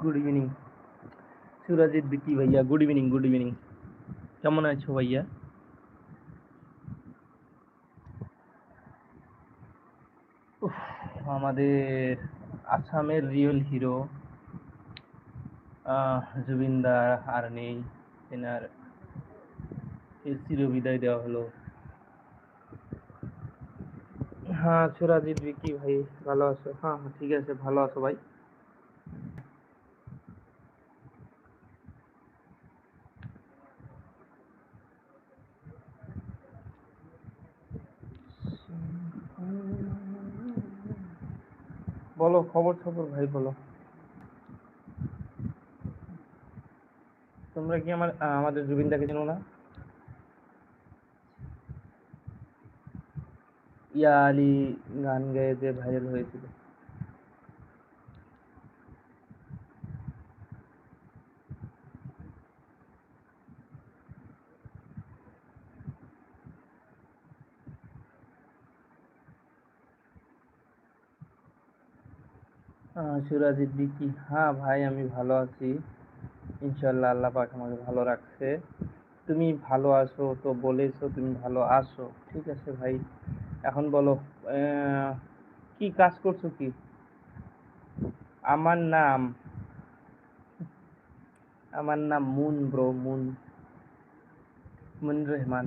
Good evening সুরাজিৎ বিকি ভাইয়া good evening good evening কেমন আছো ভাইয়া আমাদের আসামের রিয়েল হিরো জুবিনদা আর নেই এনার চির বিদায় দেওয়া হলো হ্যাঁ সুরাজিৎ বিকি ভাই ভালো আছো হ্যাঁ হ্যাঁ ঠিক আছে ভালো আছো ভাই বলো খবর খবর ভাই, বলো। তোমরা কি আমার আমাদের জুবিনদাকে চেনো না? ইয়া গান গেয়ে যে ভাইরাল হয়েছিল। আহ, সুরাজিৎ বিকি হ্যাঁ ভাই আমি ভালো আছি। ইনশাল্লাহ আল্লাহ পাক আমাকে ভালো রাখছে। তুমি ভালো আছো তো বলেছ তুমি ভালো আছো ঠিক আছে ভাই। এখন বলো কি কাজ করছ কি? আমার নাম আমার নাম মুন ব্রো মুন মুন রহমান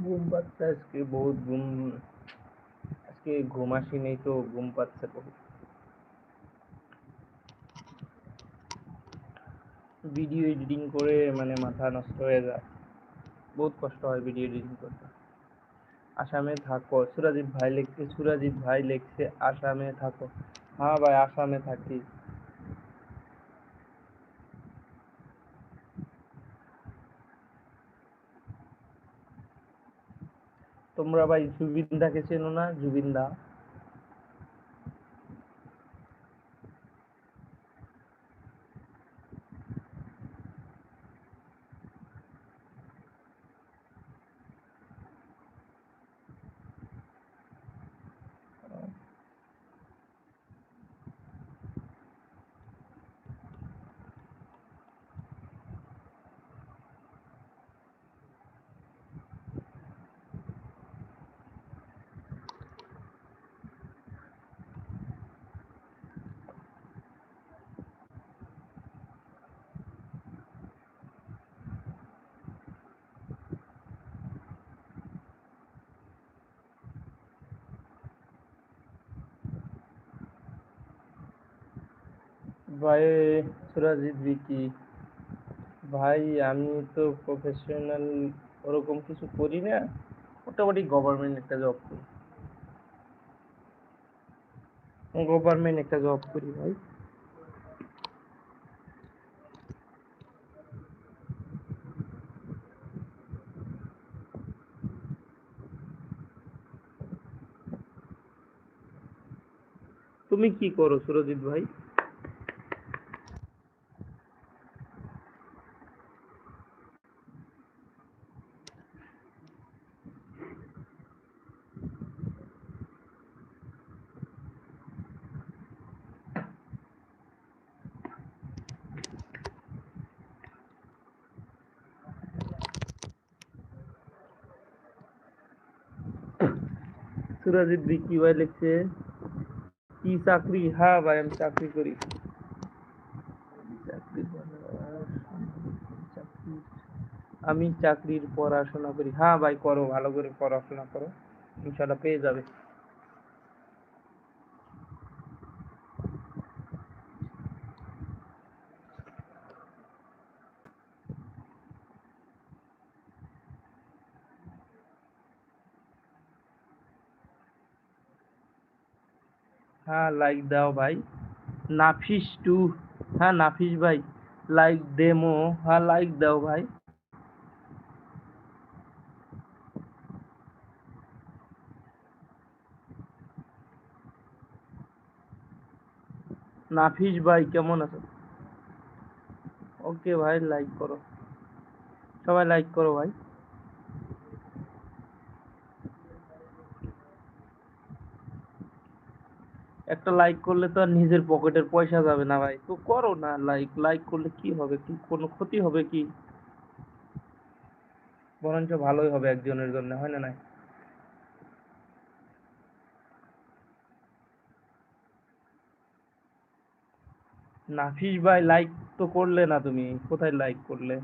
ঘুম পাচ্ছে, আজকে বহুত ঘুম, আজকে ঘুম আসি নেই তো ঘুম পাচ্ছে বহুত। ভিডিও এডিটিং করে মানে মাথা নষ্ট হয়ে যায়। বহুত কষ্ট হয় ভিডিও এডিটিং করতে। আসামে থাকো সুরাজিৎ ভাই লিখছে সুরাজিৎ ভাই লিখছে, আসামে থাকো। হ্যাঁ ভাই, আসামে থাকি। তোমরা ভাই জুবিন জুবিনদাকে চেনো না? জুবিনদা। ভাই, সুরাজিৎ বিকি ভাই, আমি তো প্রফেশনাল ওরকম কিছু করি না, মোটামুটি গভর্নমেন্ট একটা জব করি। গভর্নমেন্ট একটা জব করি ভাই। তুমি কি করো সুরজিৎ ভাই? সুরজিৎ কি ভাই লিখছে, কি চাকরি? হ্যাঁ ভাই, আমি চাকরি করি। আমি চাকরির পড়াশোনা করি। হ্যাঁ ভাই, করো, ভালো করে পড়াশোনা করো। ইনশাল্লাহ পেয়ে যাবে। হ্যাঁ লাইক দাও ভাই। নাফিস টু হ্যাঁ নাফিস ভাই। লাইক দেমো হ্যাঁ লাইক দাও ভাই। নাফিস ভাই, কেমন আছো? ওকে ভাই লাইক করো। সবাই লাইক করো ভাই। একটা লাইক করলে তো আর নিজের পকেটের পয়সা যাবে না ভাই। তো করো না লাইক লাইক করলে কি হবে? কি কোনো ক্ষতি হবে কি? বরঞ্চ ভালোই হবে একজনের জন্য, হয় না নাই? নাফিস ভাই লাইক তো করলে না তুমি, কোথায় লাইক করলে?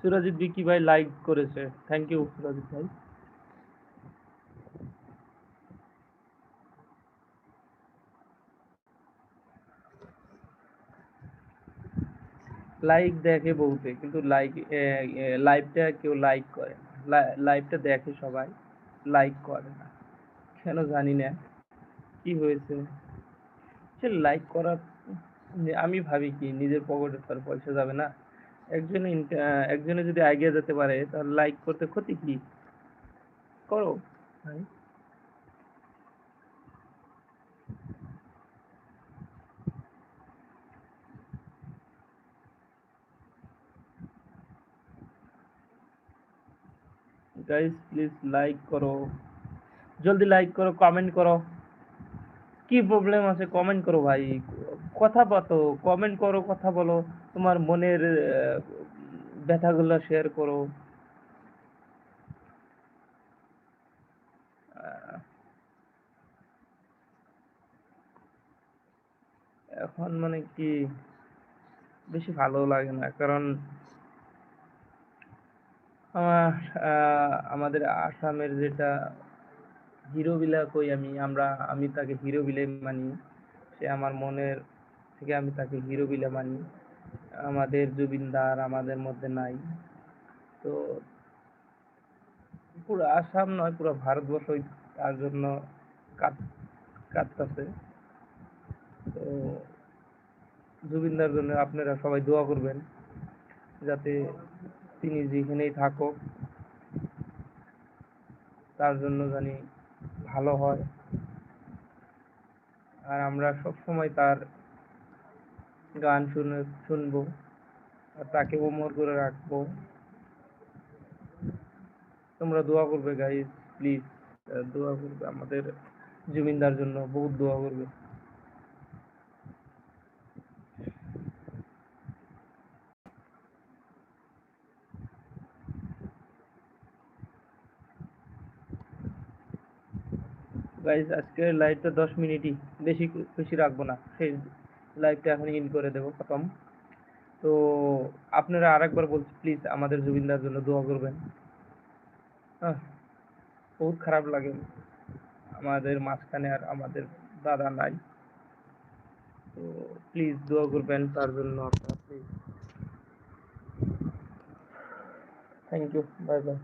সুরাজিৎ বিকি ভাই লাইক করেছে। থ্যাংক ইউ সুরাজিৎ ভাই। লাইক দেখে বহুতে কিন্তু লাইক লাইভটা কেউ লাইক করে না। লাইভটা দেখে সবাই লাইক করে না। কেন জানি না কি হয়েছে। সে লাইক করার আমি ভাবি কি, নিজের পকেটে তার পয়সা যাবে না। একজনে একজনে যদি এগিয়ে যেতে পারে, তাহলে লাইক করতে ক্ষতি কি? করো। ভাই গাইস প্লিজ লাইক করো জলদি লাইক করো কমেন্ট করো কি প্রবলেম আছে? কমেন্ট করো ভাই কথা বলো কমেন্ট করো কথা বলো তোমার মনের ব্যথাগুলো শেয়ার করো এখন মানে কি? বেশি ভালো লাগে না। কারণ আমার আমাদের আসামের যেটা হিরো বিলা কই আমি, আমরা, আমি তাকে হিরো বিলে মানি। সে আমার মনের থেকে আমি তাকে হিরো বিলে মানি। আমাদের জুবিনদার আমাদের মধ্যে নাই। তো পুরো আসাম নয়, পুরো ভারতবর্ষই তার জন্য কাঁদ, কাঁদতাছে। তো জুবিনদার জন্য আপনারা সবাই দোয়া করবেন, যাতে তিনি যেখানেই থাকুক, তার জন্য জানি ভালো হয়। আর আমরা সব সময় তার গান শুনে, শুনব আর তাকে অমর করে রাখব। তোমরা দোয়া করবে গাইস প্লিজ দোয়া করবে আমাদের জমিনদার জন্য, বহুত দোয়া করবে। গাইজ আজকের লাইভটা দশ মিনিটই। বেশি বেশি রাখব না। সেই লাইভটা এখন ইন করে দেবো, খতম। তো আপনারা আরেকবার বলছি প্লিজ আমাদের জুবিনদার জন্য দোয়া করবেন। হ্যাঁ বহুত খারাপ লাগে। আমাদের মাঝখানে আর আমাদের দাদা নাই। তো প্লিজ দোয়া করবেন তার জন্য আপনারা please thank you bye bye